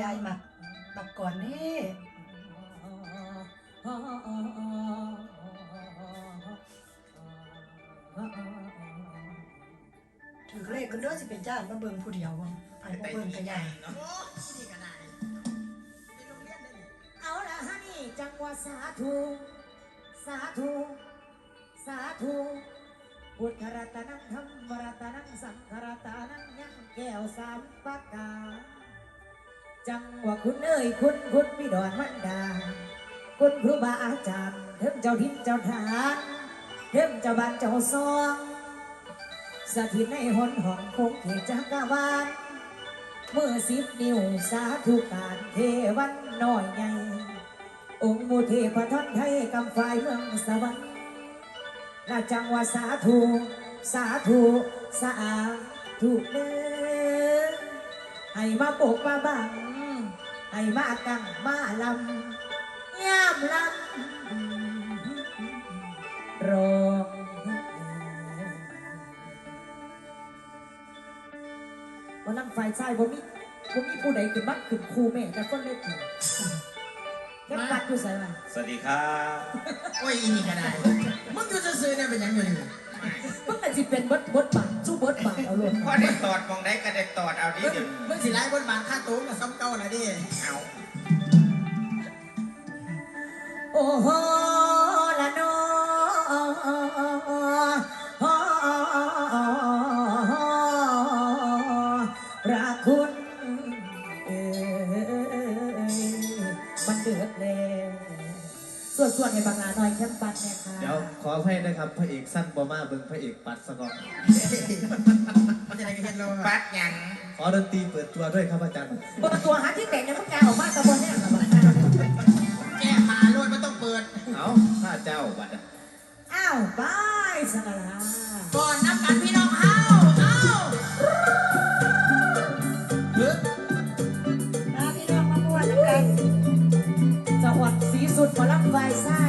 ยายหมักหมักก่อนนี่ถือเลขกันเด้อสิเป็นจ้ามาเบิ่งผู้เดียวบ่ไผบ่เบิ่งก็ยายเนาะเรียเอาละฮะนี่จังหวะสาธุ สาธุ สาธุพุทธรัตนังธรรมรัตนังสังฆรัตนังยังแก้วสามประการ จังหวะคุณเอ้ยคุณคุณพี่ดอนมันดา คุณครูบาอาจารย์เทิมเจ้าทินเจ้าทานเทิมเจ้าบ้านเจ้าซองสถิตในหนห้องคงเขตจักรวาลเมื่อสิบนิ้วสาธุการเทวันน้อยใหญ่องค์มุเทพทนไทยกำฝ่ายเมืองสวรรค์นาจังว่าสาธุ สาธุ สาธุเด้อให้มาปกมาบัง ให้มากังมาลำย่ามลำร้องวันนั้นฝ่ายชายบ่มีบ่มีผู้ใดขึ้นมักขึ้นครูแม่แต่คนเล็กอยู่แค่ปัดอยู่ใส่ว่าสวัสดีครับโอ้ยอีนี่ก็ได้มึงอยู่ซื่อๆเนี่ยเป็นหยังอยู่นี่มันก็สิเป็นบทบทบาทสู้บทบาทเอาลง พอได้ตอดมองได้ก็ได้ตอดเอาดิมึงเดี๋ยวมึงสิไล่บนบานค่าตัวกับซ้ำเก่าน่ะดิเอาโอ้โหละโนรักคุณเอ้ยมันเดือดแล้วส่วนส่วนในบางงานน้อยแคมปัดเนี่ยค่ะ เดี๋ยวขออภัยนะครับพระเอกสั้นบอมาเบิ่งพระเอกปัดสะก่อนมัน จะได้กันเห็นเราปัดหยังขอดนตรีเปิดตัวด้วยครับอาจารย์เปิดตัวหาที่แต่งเนี่ยมันกลายออกมากระบวนเนี่ยแก้มาโลดมันต้องเปิด เอาข้าเจ้าบัดอะอ้าวบายสักลาก่อนนับกันพี่น้องเฮาเอ้าเฮ้ยมาพี่น้องมาม่วนนำกันจังหวัดศรีสุดหมอลำไฟไส้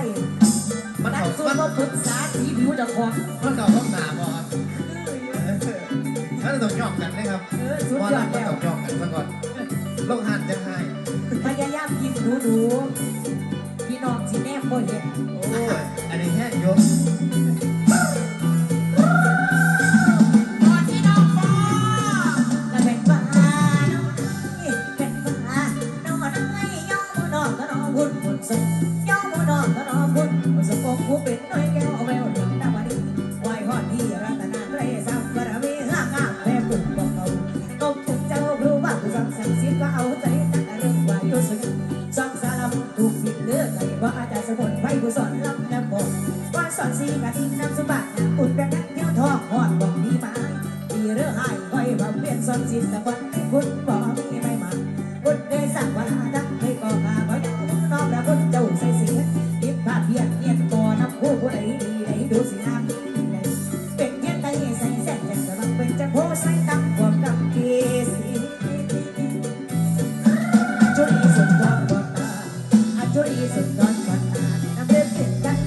มันนัเอากสุดมันมาปรึกษาสีผิวเจะของมันเอาห้อง ต้องยอมกันนะครับเออสุดว่ายอดเราแล้ว ต้องยอมกันซะก่อนลงหันจะให้พยายามกินดูดูๆพี่น้องสิแนบบ่เห็นโอ้ยอันนี้แห้งยกก่ รูว่าผู้สังสังสิทธิ์ก็เอาใจตั้งแต่เรื่องวายุสุดสองสารมถูกผิดเลือกไงว่าอาจารย์สมุนไพรผู้สอนลำน้ำบกว่าสอนสีกะทิน้ำสมบัติอุดแบบนั้นเที่ยวทองหอดบอกดีมาดีเรื่องหายไว้ว่าเปลี่ยนสอนสีสะบันให้คุณบอก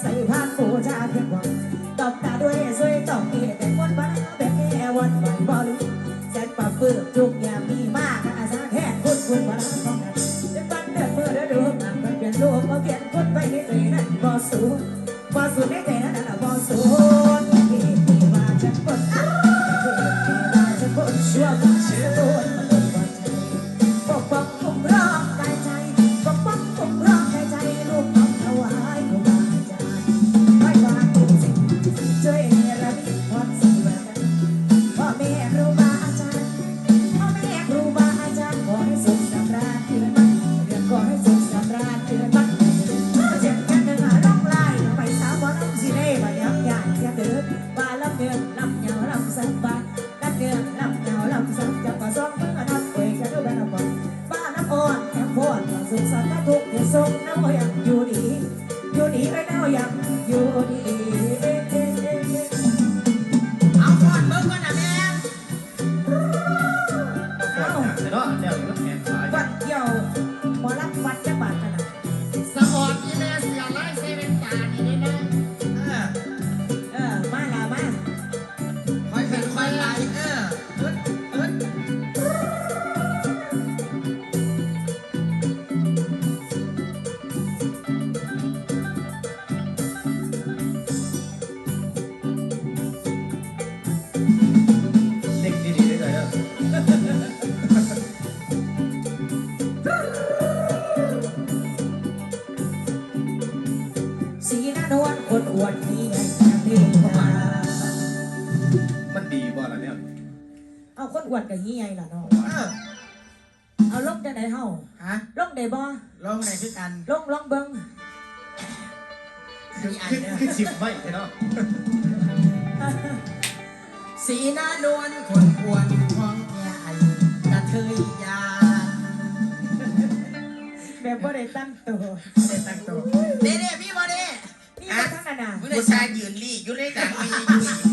ใส่ผ้านปูชาเพียงหวังตบตาด้วยสวยต้องมีแต่คนบ้าแบบแค่วันวันบ่รู้แสนปรับเปื้อทุก นวลคนอวดที่ไงเรียกมามันดีบ่ล่ะเนี่ยเอาคนอวดกับยี่ไงล่ะเนาะเอาล่งได้ไหนเฮาฮะล่งได้บ่ล่งได้คือกันล่งล่งเบิ้งคือคือสิบไม่เนาะสีน้านวลคนควรของแง่อักระเทยยาแบบบ่ได้ตั้งตัวได้ตั้งตัว เด้เด้พี่บอเด้นี่มาทั้งนั้นน่ะผู้ชายยืนรีอยู่ในดังมีอยู่